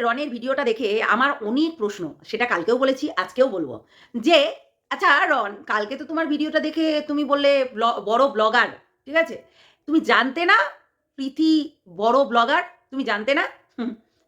রনের ভিডিওটা দেখে আমার অনেক প্রশ্ন, সেটা কালকেও বলেছি, আজকেও বলব। যে আচ্ছা রন, কালকে তো তোমার ভিডিওটা দেখে তুমি বললে ব্ল- বড় ব্লগার, ঠিক আছে? তুমি জানতে না, প্রীতি বড় ব্লগার, তুমি জানতে না?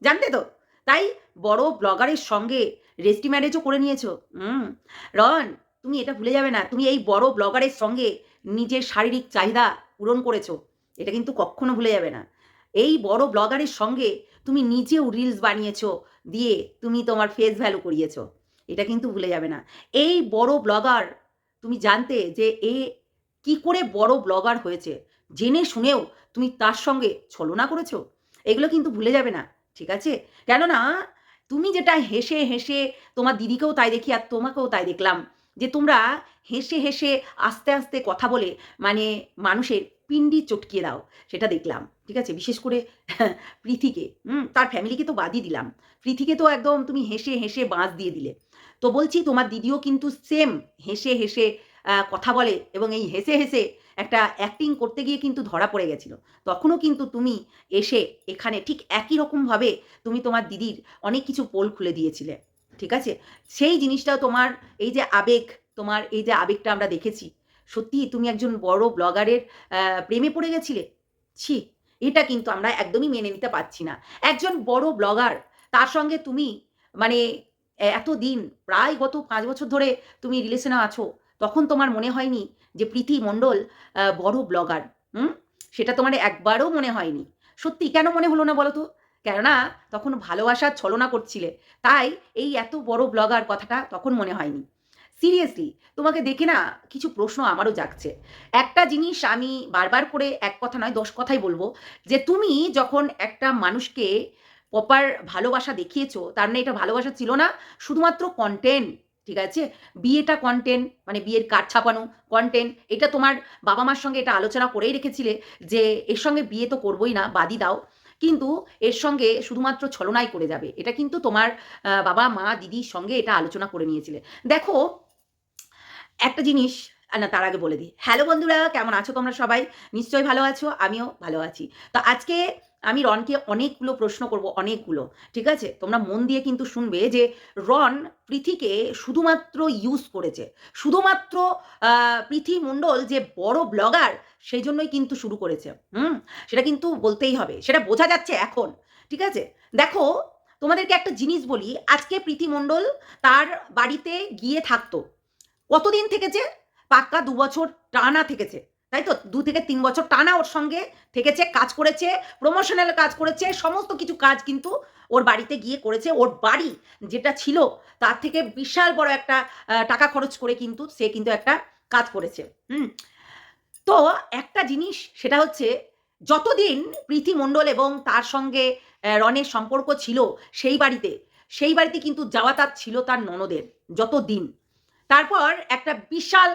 জানতে তো। তাই বড় ব্লগারের সঙ্গে রেস্টি ম্যারেজও করে নিয়েছো। হুম, রন, তুমি এটা ভুলে যাবে না, তুমি এই বড় ব্লগারের সঙ্গে নিজের শারীরিক চাহিদা পূরণ করেছ। এটা কিন্তু কখনো ভুলে যাবে না। এই বড় ব্লগারের সঙ্গে তুমি নিজেও রিলস বানিয়েছো, দিয়ে তুমি তোমার ফেস ভ্যালু করিয়েছো। এটা কিন্তু ভুলে যাবে না। এই বড় ব্লগার, তুমি জানতে যে এ কি করে বড় ব্লগার হয়েছে, জেনে শুনেও তুমি তার সঙ্গে ছলনা করেছ? এগুলো কিন্তু ভুলে যাবে না, ঠিক আছে? কেননা তুমি যেটা হেসে হেসে তোমার দিদিকেও তাই দেখি আর তোমাকেও তাই দেখলাম, যে তোমরা হেসে হেসে আস্তে আস্তে কথা বলে মানে মানুষের পিন্ডি চটকিয়ে দাও, সেটা দেখলাম, ঠিক আছে? বিশেষ করে প্রীতিকে, হুম? তার ফ্যামিলিকে তো বাদই দিলাম। প্রীতিকে তো একদম তুমি হেসে হেসে বাঁধ দিয়ে দিলে। তো বলছি তোমার দিদিও কিন্তু সেম হেসে হেসে কথা বলে এবং এই হেসে হেসে একটা অ্যাক্টিং করতে গিয়ে কিন্তু ধরা পড়ে গেছিল। তখনও কিন্তু তুমি এসে এখানে ঠিক একই রকমভাবে তুমি তোমার দিদির অনেক কিছু পোল খুলে দিয়েছিলে, ঠিক আছে? সেই জিনিসটা তোমার এই যে আবেগ, তোমার এই যে আবেগটা আমরা দেখেছি সত্যি তুমি একজন বড় ব্লগারের প্রেমে পড়ে গেছিলে? ছি, এটা কিন্তু আমরা একদমই মেনে নিতে পারছি না। একজন বড় ব্লগার তার সঙ্গে তুমি মানে এত দিন প্রায় গত পাঁচ বছর ধরে তুমি রিলেশনে আছো, তখন তোমার মনে হয়নি যে প্রীতি মণ্ডল বড় ব্লগার হুম? সেটা তোমার একবারও মনে হয়নি। সত্যি কেন মনে হলো না বলো তো কেননা, তখন ভালোবাসার ছলনা করছিলে, তাই এই এত বড় ব্লগার কথাটা তখন মনে হয়নি। সিরিয়াসলি তোমাকে দেখে না কিছু প্রশ্ন আমারও জাগছে। একটা জিনিস আমি বারবার করে এক কথা নয়, দশ কথাই বলব যে তুমি যখন একটা মানুষকে প্রপার ভালোবাসা দেখিয়েছো, তার মানে এটা ভালোবাসা ছিল না, শুধুমাত্র কন্টেন্ট ঠিক আছে? বিয়েটা কন্টেন্ট মানে বিয়ের কার্ড ছাপানো কন্টেন্ট এটা তোমার বাবা মার সঙ্গে এটা আলোচনা করেই রেখেছিলে যে এর সঙ্গে বিয়ে তো করবোই না, বাদই দাও। কিন্তু এর সঙ্গে শুধুমাত্র ছলনাই করে যাবে। এটা কিন্তু তোমার বাবা মা দিদির সঙ্গে এটা আলোচনা করে নিয়েছিলে। দেখো একটা জিনিস না, তার আগে বলে দিই। হ্যালো বন্ধুরা, কেমন আছো তোমরা সবাই? নিশ্চয়ই ভালো আছো, আমিও ভালো আছি। তো আজকে আমি রনকে অনেকগুলো প্রশ্ন করব, অনেকগুলো, ঠিক আছে? তোমরা মন দিয়ে কিন্তু শুনবে যে রন পৃথিকে শুধুমাত্র ইউজ করেছে। শুধুমাত্র পৃথি মণ্ডল যে বড় ব্লগার সেই জন্যই কিন্তু শুরু করেছে। হুম? সেটা কিন্তু বলতেই হবে। সেটা বোঝা যাচ্ছে এখন, ঠিক আছে? দেখো, তোমাদেরকে একটা জিনিস বলি। আজকে প্রীতি মণ্ডল তার বাড়িতে গিয়ে থাকতো। কতদিন থেকেছে? পাক্কা দু বছর টানা থেকেছে। তাই তো? দু থেকে তিন বছর টানা ওর সঙ্গে থেকেছে, কাজ করেছে প্রমোশনাল কাজ করেছে, সমস্ত কিছু কাজ কিন্তু ওর বাড়িতে গিয়ে করেছে। ওর বাড়ি যেটা ছিল, তার থেকে বিশাল বড় একটা টাকা খরচ করে কিন্তু সে কিন্তু একটা কাজ করেছে। হুম? তো একটা জিনিস, সেটা হচ্ছে যতদিন প্রীতি মণ্ডল এবং তার সঙ্গে রনের সম্পর্ক ছিল সেই বাড়িতে সেই বাড়িতে কিন্তু যাওয়া তার ছিল তার ননদের যত দিন তারপর একটা বিশাল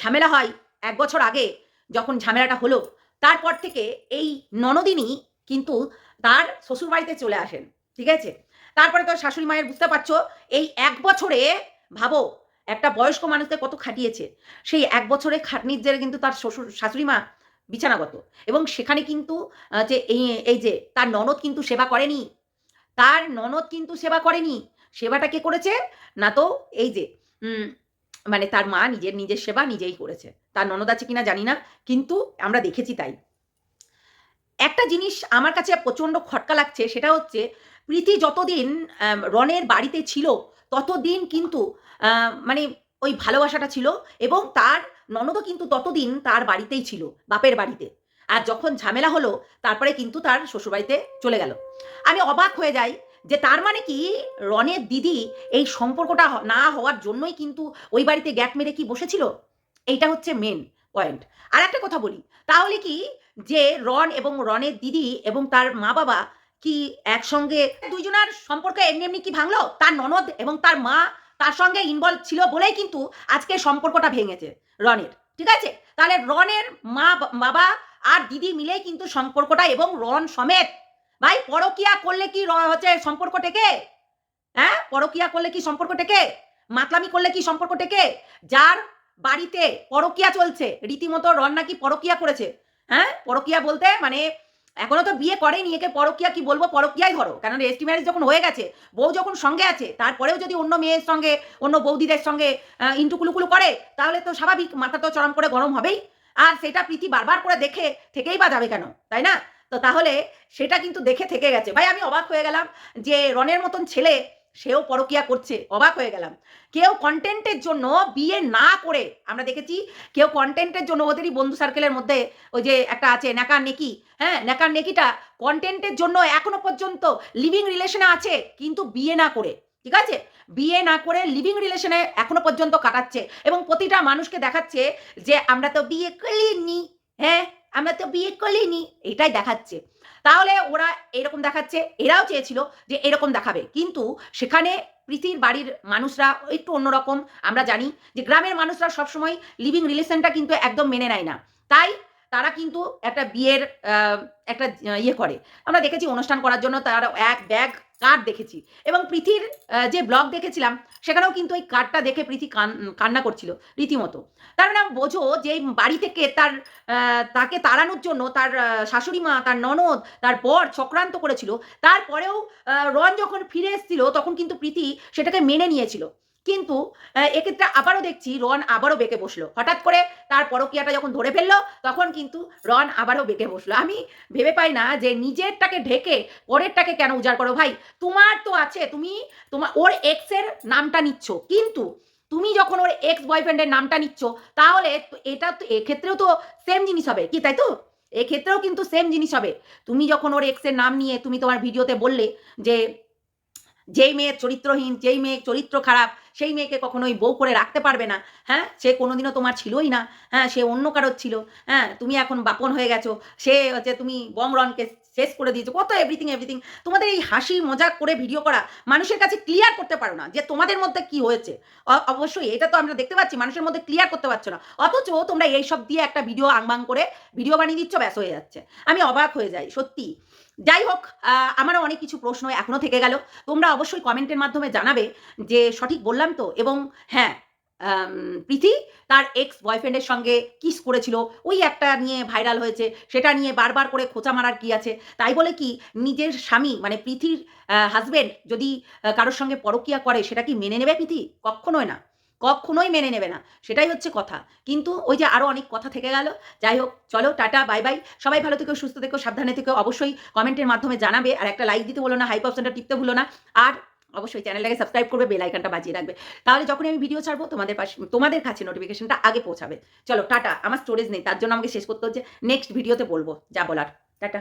ঝামেলা হয় এক বছর আগে যখন ঝামেলাটা হলো। তারপর থেকে এই ননদিনী কিন্তু তার শ্বশুরবাড়িতে চলে আসেন, ঠিক আছে? তারপরে তো শাশুড়ি মায়ের বুঝতে পারছ, এই এক বছরে ভাবো, একটা বয়স্ক মানুষকে কত খাটিয়েছে। সেই এক বছরে খাটনির জেরে কিন্তু তার শ্বশুর, শাশুড়ি মা বিছানাগত। এবং সেখানে কিন্তু যে এই এই যে তার ননদ কিন্তু সেবা করেনি। তার ননদ কিন্তু সেবা করেনি। সেবাটা কে করেছে? না তো এই যে মানে তার মা নিজের নিজের সেবা নিজেই করেছে। তার ননদ আছে কিনা জানি না, কিন্তু আমরা দেখেছি তাই। একটা জিনিস আমার কাছে প্রচণ্ড খটকা লাগছে, সেটা হচ্ছে প্রীতি যতদিন রনের বাড়িতে ছিল, ততদিন কিন্তু মানে ওই ভালোবাসাটা ছিল এবং তার ননদও কিন্তু ততদিন তার বাড়িতেই ছিল, বাপের বাড়িতে। আর যখন ঝামেলা হলো, তারপরে কিন্তু তার শ্বশুরবাড়িতে চলে গেল। আমি অবাক হয়ে যাই যে তার মানে কি? রনের দিদি এই সম্পর্কটা না হওয়ার জন্যই কিন্তু ওই বাড়িতে গ্যাট মেরে কি বসেছিল? এইটা হচ্ছে মেন পয়েন্ট আর একটা কথা বলি, তাহলে কি যে রন এবং রনের দিদি এবং তার মা বাবা কি একসঙ্গে দুইজনের সম্পর্ক এমনি এমনি কি ভাঙলো? তার ননদ এবং তার মা তার সঙ্গে ইনভলভ ছিল বলেই কিন্তু আজকে সম্পর্কটা ভেঙেছে রনের, ঠিক আছে? তাহলে রনের মা, বাবা আর দিদি মিলেই কিন্তু সম্পর্কটা এবং রন সমেত ভাই, পরকিয়া করলে কি হচ্ছে সম্পর্ক টেকে? হ্যাঁ? পরকিয়া করলে কি সম্পর্ক টেকে? মাতলামি করলে কি সম্পর্ক টেকে? যার বাড়িতে পরকিয়া চলছে, রীতিমতো রন নাকি পরকিয়া করেছে হ্যাঁ? পরকিয়া বলতে মানে এখনও তো বিয়ে করেনি, একে পরকিয়া কি বলব? পরকিয়াই ধরো। কারণ রেজিস্ট্রি ম্যারেজ যখন হয়ে গেছে, বউ যখন সঙ্গে আছে, তারপরেও যদি অন্য মেয়ের সঙ্গে, অন্য বৌদিদের সঙ্গে ইন্টুকুলুকুলু করে, তাহলে তো স্বাভাবিক, মাথা তো চরম করে গরম হবেই। আর সেটা প্রীতি বারবার করে দেখে, থেকেই বা যাবে কেন? তাই না? তো তাহলে সেটা কিন্তু দেখে থেকে গেছে। ভাই, আমি অবাক হয়ে গেলাম যে রনের মতন ছেলে সেও পরকিয়া করছে। অবাক হয়ে গেলাম। কেউ কন্টেন্টের জন্য বিয়ে না করে, আমরা দেখেছি কেউ কন্টেন্টের জন্য ওদেরই বন্ধু সার্কেলের মধ্যে ওই যে একটা আছে নেকার নেকি হ্যাঁ? নেকার নেকিটা কন্টেন্টের জন্য এখনও পর্যন্ত লিভিং রিলেশনে আছে, কিন্তু বিয়ে না করে। ঠিক আছে? বিয়ে না করে লিভিং রিলেশনে এখনও পর্যন্ত কাটাচ্ছে। এবং প্রতিটা মানুষকে দেখাচ্ছে যে আমরা তো বিয়ে করিনি হ্যাঁ? আমরা তো বিয়ে করিনি এটাই দেখাচ্ছে। তাহলে ওরা এরকম দেখাচ্ছে, এরাও চেয়েছিল যে এরকম দেখাবে। কিন্তু সেখানে প্রীতির বাড়ির মানুষরা একটু অন্যরকম, আমরা জানি যে গ্রামের মানুষরা সবসময় লিভিং রিলেশনটা কিন্তু একদম মেনে নেয় না। তাই তারা কিন্তু একটা বিয়ের একটা ইয়ে করে। আমরা দেখেছি অনুষ্ঠান করার জন্য তারা এক ব্যাগ কার্ড দেখেছি এবং প্রীতির যে ব্লগ দেখেছিলাম, সেখানেও কিন্তু ওই কার্ডটা দেখে প্রীতি কান, কান্না করছিল রীতিমতো। তার মানে বোঝো যে বাড়ি থেকে তার তাকে তাড়ানোর জন্য তার শাশুড়ি মা, তার ননদ, তার বর চক্রান্ত করেছিল। তারপরেও রন যখন ফিরে এসেছিল, তখন কিন্তু প্রীতি সেটাকে মেনে নিয়েছিল। কিন্তু এক্ষেত্রে আবারও দেখছি রন আবারও বেঁকে বসল। হঠাৎ করে তার পরকিয়াটা যখন ধরে ফেলল, তখন কিন্তু রন আবারও বেঁকে বসল। আমি ভেবে পাই না যে নিজেরটাকে ঢেকে পরেরটাকে কেন উজাড় করো ভাই? তোমার তো আছে, তুমি তোমার ওর এক্সের নামটা নিচ্ছ। কিন্তু তুমি যখন ওর এক্স বয়ফ্রেন্ডের নামটা নিচ্ছ, তাহলে এটা তো, এক্ষেত্রেও তো সেম জিনিস হবে। কি তাই তো? এক্ষেত্রেও কিন্তু সেম জিনিস হবে। তুমি যখন ওর এক্সের নাম নিয়ে তুমি তোমার ভিডিওতে বললে যে যেই মেয়ের চরিত্রহীন, যেই মেয়ে চরিত্র খারাপ, সেই মেয়েকে কখনোই বউ করে রাখতে পারবে না। হ্যাঁ? সে কোনোদিনও তোমার ছিলই না। হ্যাঁ? সে অন্য কারোর ছিল। হ্যাঁ? তুমি এখন বাপন হয়ে গেছো। সে হচ্ছে তুমি বমরনকে শেষ করে দিয়েছ। কত এভরিথিং এভরিথিং তোমাদের এই হাসি মজাক করে ভিডিও করা মানুষের কাছে ক্লিয়ার করতে পারো না যে তোমাদের মধ্যে কি হয়েছে। অবশ্যই এটা তো আমরা দেখতে পাচ্ছি, মানুষের মধ্যে ক্লিয়ার করতে পারছ না। অথচ তোমরা এইসব দিয়ে একটা ভিডিও আংবাং করে ভিডিও বানিয়ে দিচ্ছ, ব্যাস হয়ে যাচ্ছে। আমি অবাক হয়ে যাই, সত্যি। যাই হোক আমারও অনেক কিছু প্রশ্ন এখনও থেকে গেল। তোমরা অবশ্যই কমেন্টের মাধ্যমে জানাবে যে সঠিক বললাম তো? এবং হ্যাঁ প্রীতি, তার এক্স বয়ফ্রেন্ডের সঙ্গে কিস করেছিল। ওই একটা নিয়ে ভাইরাল হয়েছে, সেটা নিয়ে বারবার করে খোঁচা মারার কি আছে? তাই বলে কি নিজের স্বামী মানে প্রীতির হাজবেন্ড যদি কারোর সঙ্গে পরকিয়া করে, সেটা কি মেনে নেবে প্রীতি? কখনোই না। কখনোই মেনে নেবে না। সেটাই হচ্ছে কথা। কিন্তু ওই যে আরও অনেক কথা থেকে গেল। যাই হোক, চলো, টাটা, বাই বাই। সবাই ভালো থেকো, সুস্থ থেকো, সাবধানে থেকো। অবশ্যই কমেন্টের মাধ্যমে জানাবে আর একটা লাইক দিতে বলো না হাইপ অপশনটা টিপতে ভুলো না। আর অবশ্যই চ্যানেলটাকে সাবস্ক্রাইব করবে বেল আইকনটা বাজিয়ে রাখবে। তাহলে যখন আমি ভিডিও ছাড়বো, তোমাদের পাশে তোমাদের কাছে নোটিফিকেশনটা আগে পৌঁছাবে। চলো, টাটা। আমার স্টোরেজ নেই, তার জন্য আমাকে শেষ করতে হচ্ছে। নেক্সট ভিডিওতে বলব, যা বলার। টাটা।